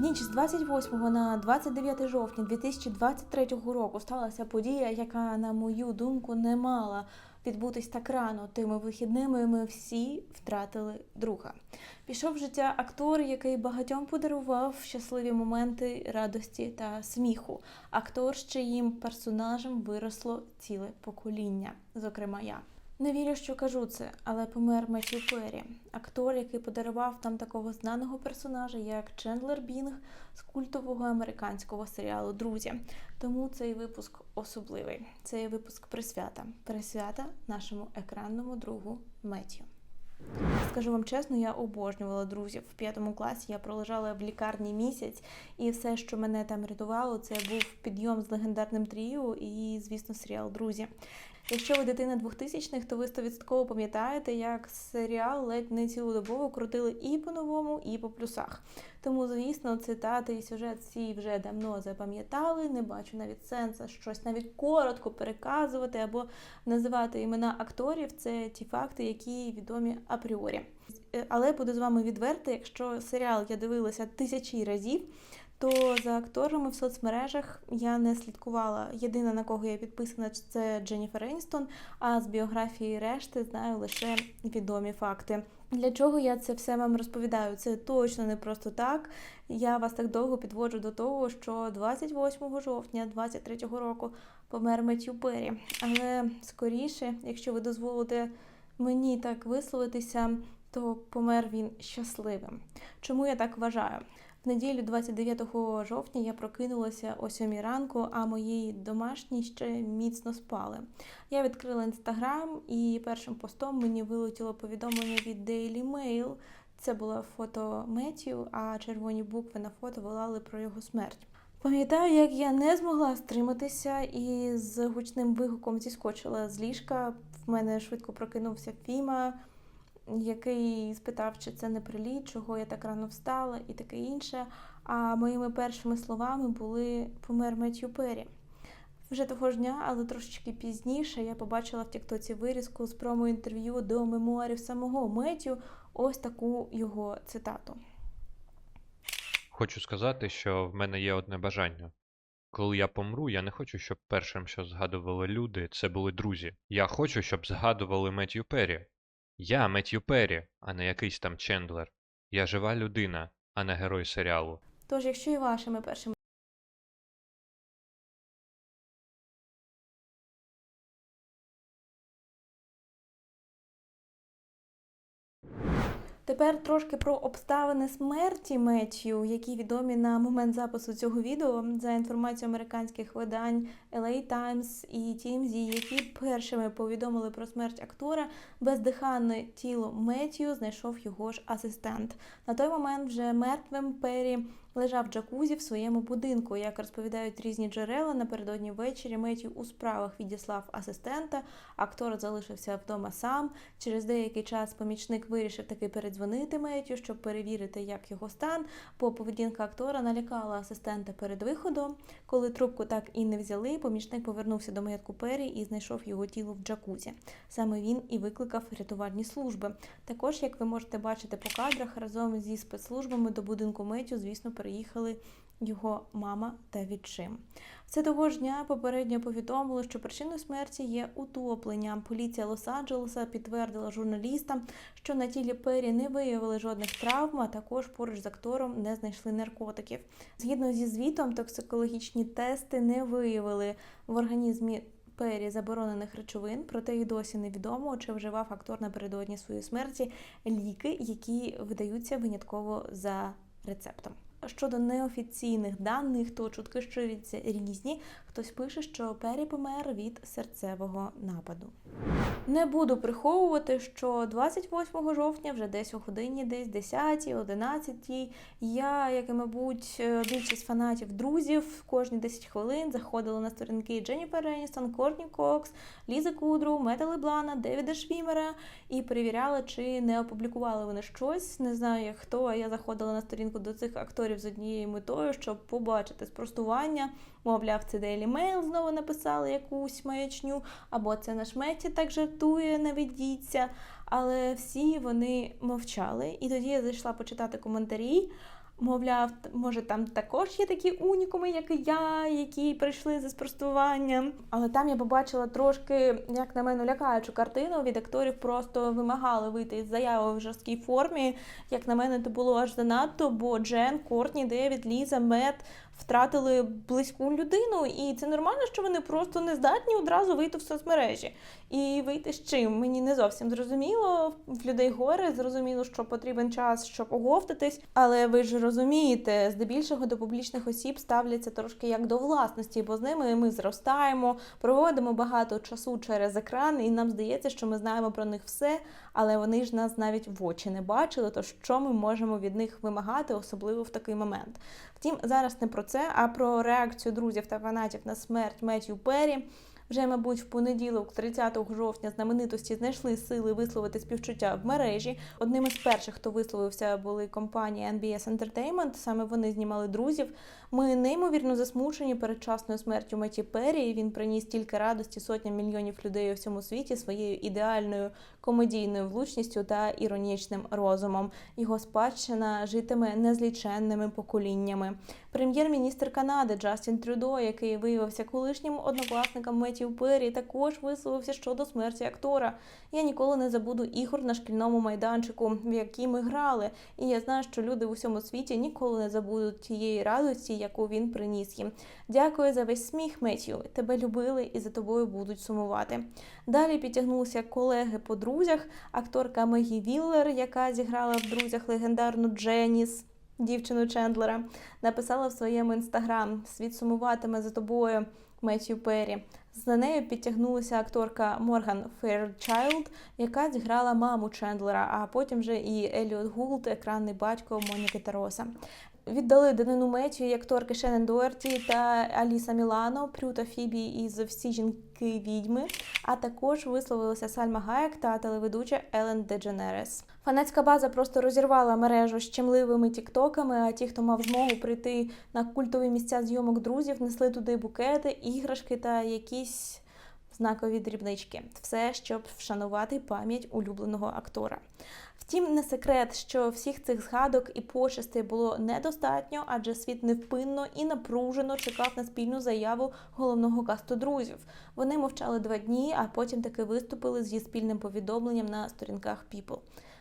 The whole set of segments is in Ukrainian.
Ніч з 28 на 29 жовтня 2023 року сталася подія, яка, на мою думку, не мала відбутись так рано. Тими вихідними ми всі втратили друга. Пішов в життя актор, який багатьом подарував щасливі моменти радості та сміху. Актор, з чиїм персонажем виросло ціле покоління, зокрема я. Не вірю, що кажу це, але помер Меттью Перрі, актор, який подарував нам такого знаного персонажа, як Чендлер Бінг з культового американського серіалу Друзі. Тому цей випуск особливий. Цей випуск присвята. Присвята нашому екранному другу Меттью. Скажу вам чесно, я обожнювала друзів. В п'ятому класі я пролежала в лікарні місяць, і все, що мене там рятувало, це був підйом з легендарним тріо і, звісно, серіал Друзі. Якщо ви дитина 2000-х, то ви 100% пам'ятаєте, як серіал ледь не цілодобово крутили і по-новому, і по плюсах. Тому, звісно, цитати і сюжет всі вже давно запам'ятали. Не бачу навіть сенсу щось навіть коротко переказувати або називати імена акторів. Це ті факти, які відомі апріорі. Але буду з вами відверта, якщо серіал я дивилася тисячі разів. То за акторами в соцмережах я не слідкувала. Єдина на кого я підписана, це Дженніфер Еністон, а з біографії решти знаю лише відомі факти. Для чого я це все вам розповідаю? Це точно не просто так. Я вас так довго підводжу до того, що 28 жовтня 23-го року помер Меттью Перрі. Але скоріше, якщо ви дозволите мені так висловитися, то помер він щасливим. Чому я так вважаю? В неділю, 29 жовтня, я прокинулася о 7 ранку, а мої домашні ще міцно спали. Я відкрила інстаграм, і першим постом мені вилетіло повідомлення від Daily Mail. Це було фото Меттію, а червоні букви на фото волали про його смерть. Пам'ятаю, як я не змогла стриматися і з гучним вигуком зіскочила з ліжка. В мене швидко прокинувся Фіма який спитав, чи це не приліт, чого я так рано встала, і таке інше. А моїми першими словами були помер Меттью Перрі. Вже того ж дня, але трошечки пізніше, я побачила в Тіктоці вирізку з промо-інтерв'ю до мемуарів самого Меттю, ось таку його цитату. Хочу сказати, що в мене є одне бажання. Коли я помру, я не хочу, щоб першим, що згадували люди, це були друзі. Я хочу, щоб згадували Меттью Перрі. Я Меттью Перрі, а не якийсь там Чендлер. Я жива людина, а не герой серіалу. Тож, якщо і вашими першими Тепер трошки про обставини смерті Меттью, які відомі на момент запису цього відео за інформацією американських видань LA Times і TMZ, які першими повідомили про смерть актора. Бездиханне тіло Меттью знайшов його ж асистент. На той момент вже мертвим Перрі лежав джакузі в своєму будинку. Як розповідають різні джерела, напередодні ввечері Меттью у справах відіслав асистента. Актор залишився вдома сам. Через деякий час помічник вирішив таки передзвонити Меттью, щоб перевірити, як його стан. Бо поведінка актора налякала асистента перед виходом. Коли трубку так і не взяли, помічник повернувся до маєтку Пері і знайшов його тіло в джакузі. Саме він і викликав рятувальні служби. Також, як ви можете бачити по кадрах, разом зі спецслужбами до будинку Меттю, звісно, переїхали його мама та відчим. Це того ж дня попередньо повідомили, що причиною смерті є утоплення. Поліція Лос-Анджелеса підтвердила журналістам, що на тілі Пері не виявили жодних травм, а також поруч з актором не знайшли наркотиків. Згідно зі звітом, токсикологічні тести не виявили в організмі. Пері заборонених речовин, проте і досі невідомо, чи вживав актор напередодні своєї смерті ліки, які видаються винятково за рецептом. Щодо неофіційних даних, то чутки ширяться різні. Хтось пише, що Пері помер від серцевого нападу. Не буду приховувати, що 28 жовтня, вже десь у годині, десь 10 11 я, як і мабуть, більшість фанатів друзів, кожні 10 хвилин заходила на сторінки Дженніфер Еністон, Кортні Кокс, Лізи Кудру, Мета Леблана, Девіда Швімера і перевіряла, чи не опублікували вони щось. Не знаю, як хто, а я заходила на сторінку до цих акторів з однією метою, щоб побачити спростування. Мовляв, це Daily Mail знову написали якусь маячню, або це наш Меті так жартує, наведіться. Але всі вони мовчали. І тоді я зайшла почитати коментарі. Мовляв, може там також є такі унікуми, як і я, які прийшли за спростуванням. Але там я побачила трошки, як на мене, лякаючу картину. Від акторів просто вимагали вийти з заяви в жорсткій формі. Як на мене, це було аж занадто, бо Джен, Кортні, Девід, Ліза, Мет втратили близьку людину, і це нормально, що вони просто не здатні одразу вийти в соцмережі. І вийти з чим мені не зовсім зрозуміло. В людей горе зрозуміло, що потрібен час, щоб оговтатись. Але ви ж розумієте, здебільшого до публічних осіб ставляться трошки як до власності, бо з ними ми зростаємо, проводимо багато часу через екран, і нам здається, що ми знаємо про них все, але вони ж нас навіть в очі не бачили. То що ми можемо від них вимагати, особливо в такий момент? Втім, зараз не про це, а про реакцію друзів та фанатів на смерть Меттю Перрі. Вже, мабуть, в понеділок, 30 жовтня, знаменитості знайшли сили висловити співчуття в мережі. Одним із перших, хто висловився, були компанія NBS Entertainment. Саме вони знімали друзів. Ми неймовірно засмучені передчасною смертю Меті Перрі. Він приніс тільки радості сотням мільйонів людей у всьому світі своєю ідеальною комедійною влучністю та іронічним розумом. Його спадщина житиме незліченними поколіннями. Прем'єр-міністр Канади Джастін Трюдо, який виявився колишнім однокласником Меттію Перрі, також висловився щодо смерті актора. Я ніколи не забуду ігор на шкільному майданчику, в які ми грали. І я знаю, що люди в усьому світі ніколи не забудуть тієї радості, яку він приніс їм. Дякую за весь сміх, Меттію. Тебе любили і за тобою будуть сумувати. Далі підтягнулися колеги по друзях, акторка Мегі Віллер, яка зіграла в друзях легендарну Дженіс. Дівчину Чендлера написала в своєму інстаграм: світ сумуватиме за тобою, Меттью Перрі. За нею підтягнулася акторка Морган Фейрчайлд, яка зіграла маму Чендлера, а потім вже і Еліот Гулт, екранний батько Моніки Тароса. Віддали данину Меттю і акторки Шенен Дуерті та Аліса Мілано, Прю та Фібі із всі жінки відьми. А також висловилися Сальма Гаєк та телеведуча Елен Дедженерес. Фанатська база просто розірвала мережу щемливими тіктоками. А ті, хто мав змогу прийти на культові місця зйомок друзів, несли туди букети, іграшки та якісь знакові дрібнички. Все, щоб вшанувати пам'ять улюбленого актора. Втім, не секрет, що всіх цих згадок і почестей було недостатньо, адже світ невпинно і напружено чекав на спільну заяву головного касту друзів. Вони мовчали два дні, а потім таки виступили зі спільним повідомленням на сторінках People.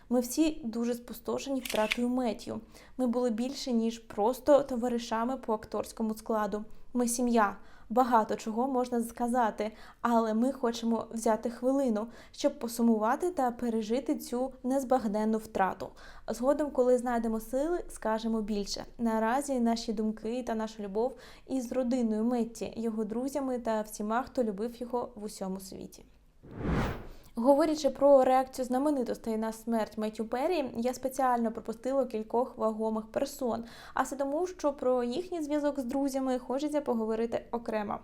Ми всі дуже спустошені втратою Меттю. Ми були більше ніж просто товаришами по акторському складу. Ми сім'я. Багато чого можна сказати, але ми хочемо взяти хвилину, щоб посумувати та пережити цю незбагненну втрату. Згодом, коли знайдемо сили, скажемо більше. Наразі наші думки та наша любов із родиною Метті, його друзями та всіма, хто любив його в усьому світі. Говорячи про реакцію знаменитостей на смерть Меттю Перрі, я спеціально пропустила кількох вагомих персон, а все тому, що про їхній зв'язок з друзями хочеться поговорити окремо.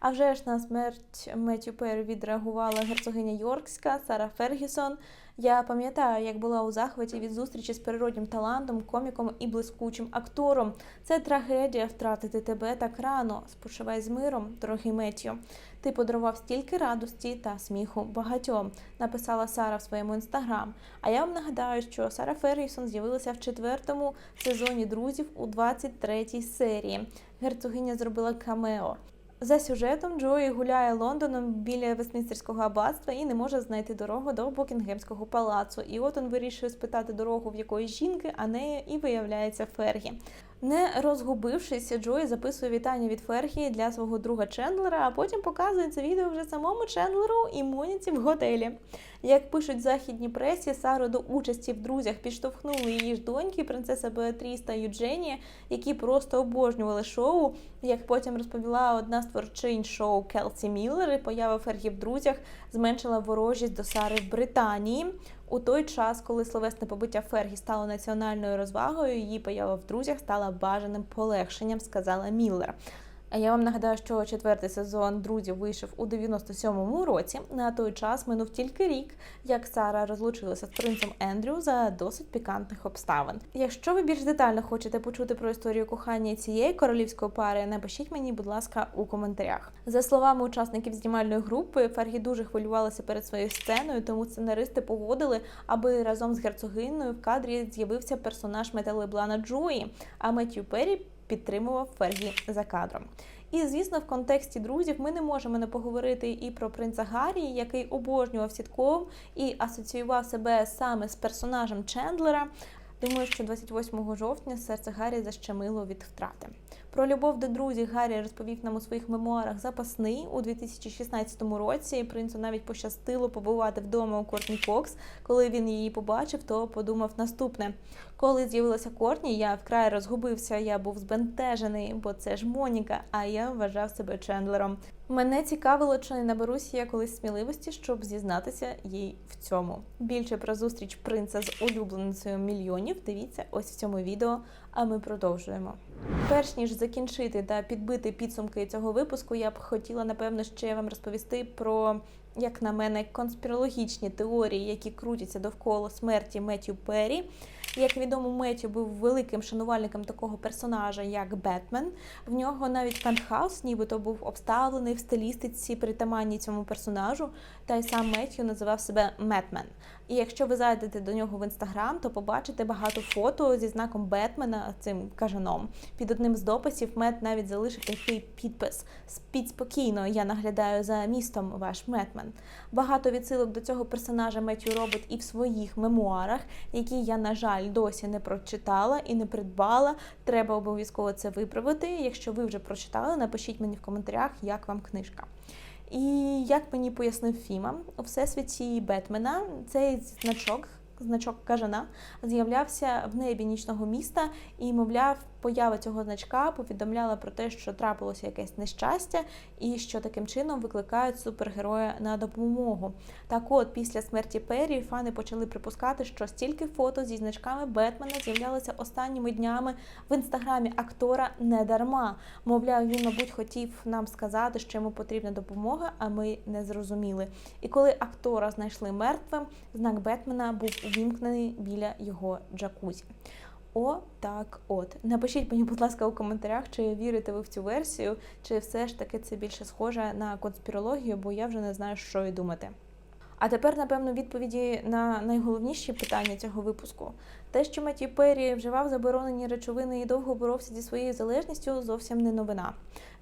А вже ж на смерть Меттю Перрі відреагувала герцогиня Йоркська Сара Фергюсон. Я пам'ятаю, як була у захваті від зустрічі з природнім талантом, коміком і блискучим актором. Це трагедія втратити тебе так рано. Спочивай з миром, дорогий Меттю. Ти подарував стільки радості та сміху багатьом, написала Сара в своєму інстаграм. А я вам нагадаю, що Сара Фергюсон з'явилася в четвертому сезоні друзів у 23-й серії. Герцогиня зробила камео. За сюжетом Джої гуляє Лондоном біля Вестмінстерського аббатства і не може знайти дорогу до Букінгемського палацу. І от він вирішує спитати дорогу в якоїсь жінки, а нею і виявляється Фергі. Не розгубившись, Джої записує вітання від Фергі для свого друга Чендлера, а потім показує це відео вже самому Чендлеру і Моніці в готелі. Як пишуть в західній пресі, Сару до участі в друзях підштовхнули її ж доньки, принцеса Беатріс та Юдженія, які просто обожнювали шоу. Як потім розповіла одна з творчинь шоу Келсі Міллер, поява Фергі в друзях зменшила ворожість до Сари в Британії. У той час, коли словесне побиття Фергі стало національною розвагою, її поява в друзях стала бажаним полегшенням, сказала Міллер. Я вам нагадаю, що четвертий сезон друзів вийшов у 97-му році. На той час минув тільки рік, як Сара розлучилася з принцем Ендрю за досить пікантних обставин. Якщо ви більш детально хочете почути про історію кохання цієї королівської пари, напишіть мені, будь ласка, у коментарях. За словами учасників знімальної групи, Фергі дуже хвилювалася перед своєю сценою, тому сценаристи погодили, аби разом з герцогиною в кадрі з'явився персонаж Металеблана Джої, а Меттью Перрі підтримував Фергі за кадром. І звісно, в контексті друзів ми не можемо не поговорити і про принца Гаррі, який обожнював сітком і асоціював себе саме з персонажем Чендлера. Думаю, що 28 жовтня серце Гаррі защемило від втрати. Про любов до друзів Гаррі розповів нам у своїх мемуарах запасний у 2016 році. Принцу навіть пощастило побувати вдома у Кортні Кокс. Коли він її побачив, то подумав наступне: коли з'явилася Кортні, я вкрай розгубився. Я був збентежений, бо це ж Моніка, а я вважав себе Чендлером. Мене цікавило, чи не наберуся я колись сміливості, щоб зізнатися їй в цьому. Більше про зустріч принца з улюбленицею мільйонів. Дивіться ось в цьому відео. А ми продовжуємо. Перш ніж закінчити та підбити підсумки цього випуску, я б хотіла напевно ще вам розповісти про, як на мене, конспірологічні теорії, які крутяться довкола смерті Меттю Перрі. Як відомо, Меттю був великим шанувальником такого персонажа, як Бетмен. В нього навіть пентхаус, нібито був обставлений в стилістиці притаманній цьому персонажу, та й сам Меттю називав себе Метмен. І якщо ви зайдете до нього в інстаграм, то побачите багато фото зі знаком Бетмена, цим кажаном. Під одним з дописів Мет навіть залишив такий підпис: Спіть спокійно, я наглядаю за містом ваш Метмен. Багато відсилок до цього персонажа Меттю робить і в своїх мемуарах, які я, на жаль, досі не прочитала і не придбала. Треба обов'язково це виправити. Якщо ви вже прочитали, напишіть мені в коментарях, як вам книжка. І як мені пояснив Фіма, у всесвіті Бетмена цей значок, значок кажана, з'являвся в небі нічного міста, і, мовляв, поява цього значка повідомляла про те, що трапилося якесь нещастя, і що таким чином викликають супергероя на допомогу. Так от, після смерті Перрі, фани почали припускати, що стільки фото зі значками Бетмена з'являлися останніми днями в інстаграмі актора не дарма. Мовляв, він, мабуть, хотів нам сказати, що йому потрібна допомога, а ми не зрозуміли. І коли актора знайшли мертвим, знак Бетмена був увімкнений біля його джакузі. О, так от. Напишіть мені, будь ласка, у коментарях, чи вірите ви в цю версію, чи все ж таки це більше схоже на конспірологію, бо я вже не знаю, що і думати. А тепер, напевно, відповіді на найголовніші питання цього випуску. Те, що Меттю Перрі вживав заборонені речовини і довго боровся зі своєю залежністю, зовсім не новина.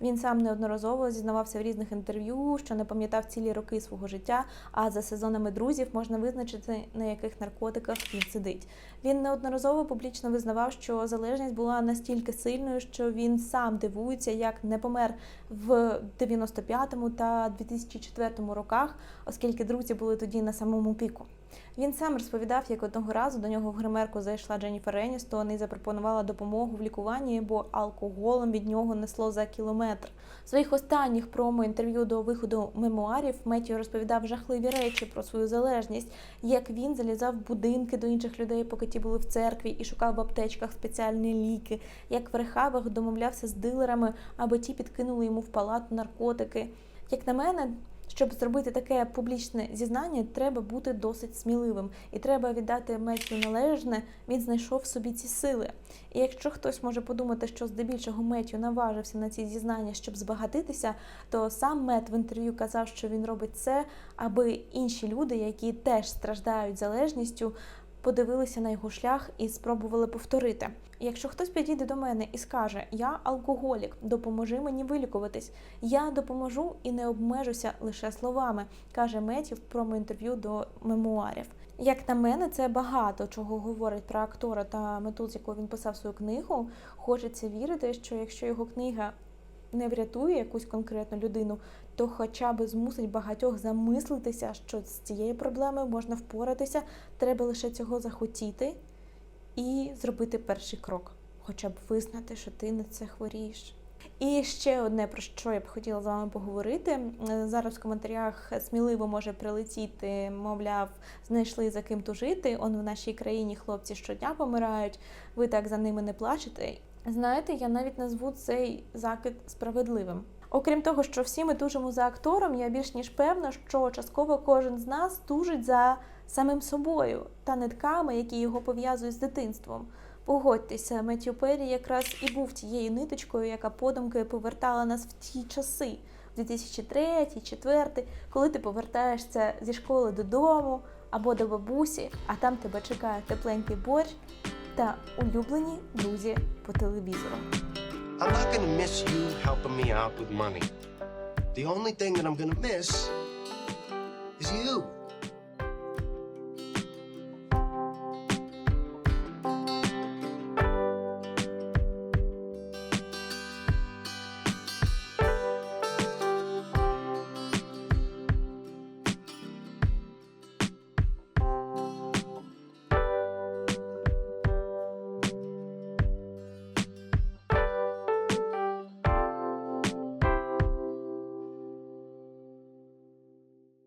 Він сам неодноразово зізнавався в різних інтерв'ю, що не пам'ятав цілі роки свого життя, а за сезонами друзів можна визначити, на яких наркотиках він сидить. Він неодноразово публічно визнавав, що залежність була настільки сильною, що він сам дивується, як не помер в 95-му та 2004 роках, оскільки друзі були тоді на самому піку. Він сам розповідав, як одного разу до нього в гримерку зайшла Дженніфер Еністон і запропонувала допомогу в лікуванні, бо алкоголем від нього несло за кілометр. В своїх останніх промо-інтерв'ю до виходу мемуарів Меттю розповідав жахливі речі про свою залежність, як він залізав в будинки до інших людей, поки ті були в церкві, і шукав в аптечках спеціальні ліки, як в рехабах домовлявся з дилерами, аби ті підкинули йому в палату наркотики. Як на мене, щоб зробити таке публічне зізнання, треба бути досить сміливим, і треба віддати Меттю належне. Він знайшов собі ці сили. І якщо хтось може подумати, що здебільшого Меттю наважився на ці зізнання, щоб збагатитися, то сам Мет в інтерв'ю казав, що він робить це, аби інші люди, які теж страждають залежністю, подивилися на його шлях і спробували повторити. Якщо хтось підійде до мене і скаже: Я алкоголік, допоможи мені вилікуватись, я допоможу і не обмежуся лише словами, каже Меті в промо-інтерв'ю до мемуарів. Як на мене, це багато чого говорить про актора та мету, з якою він писав свою книгу. Хочеться вірити, що якщо його книга не врятує якусь конкретну людину, то хоча б змусить багатьох замислитися, що з цією проблемою можна впоратися, треба лише цього захотіти і зробити перший крок, хоча б визнати, що ти на це хворієш. І ще одне, про що я б хотіла з вами поговорити. Зараз в коментарях сміливо може прилетіти, мовляв, знайшли за ким тужити. Он в нашій країні хлопці щодня помирають, ви так за ними не плачете. Знаєте, я навіть назву цей закид справедливим. Окрім того, що всі ми тужимо за актором, я більш ніж певна, що частково кожен з нас тужить за самим собою та нитками, які його пов'язують з дитинством. Погодьтеся, Меттю Перрі якраз і був тією ниточкою, яка подумки повертала нас в ті часи, в 2003-2004, коли ти повертаєшся зі школи додому або до бабусі, а там тебе чекає тепленький борщ та улюблені друзі по телевізору. I'm not gonna miss you helping me out with money. The only thing that I'm gonna miss is you.